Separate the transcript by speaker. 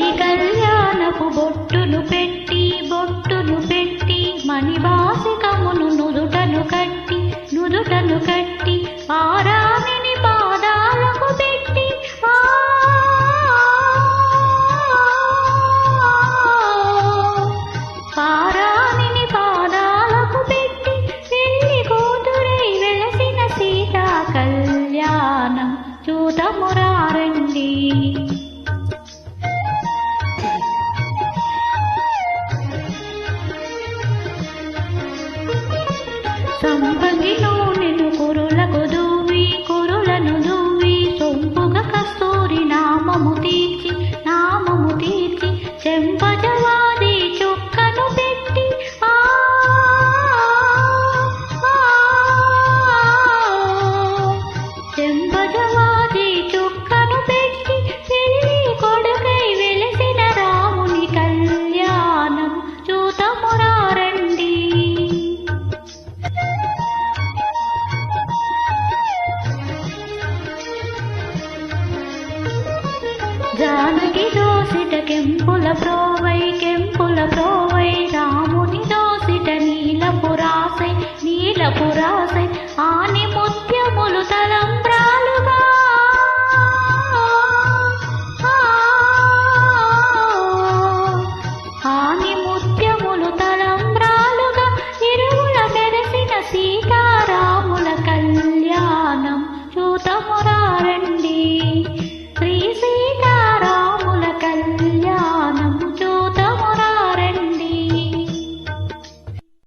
Speaker 1: సిరి కళ్యాణపు బొట్టును పెట్టి బొట్టును పెట్టి మణివాసికమును నుదుటను కట్టి నుదుటను కట్టి ఆరామిని పాదాలకు పెట్టి పారామిని పాదాలకు పెట్టి పెళ్ళి కూతురై వెలసిన సీతా కళ్యాణం చూతమురారండి. సంపంగి కురులకు దూవి కురులను దూవి సొంపుగా కస్తూరి నామము తీర్చి నామము తీర్చి చెంపజవాది జానకి దోసిట కెంపుల ప్రోవై కెంపుల ప్రోవై రాముని దోసిట నీలపురాసై నీలపురాసై ఆని ముత్యములు తలంబ్రాలుగా. ఆని ముత్యములు తలంబ్రా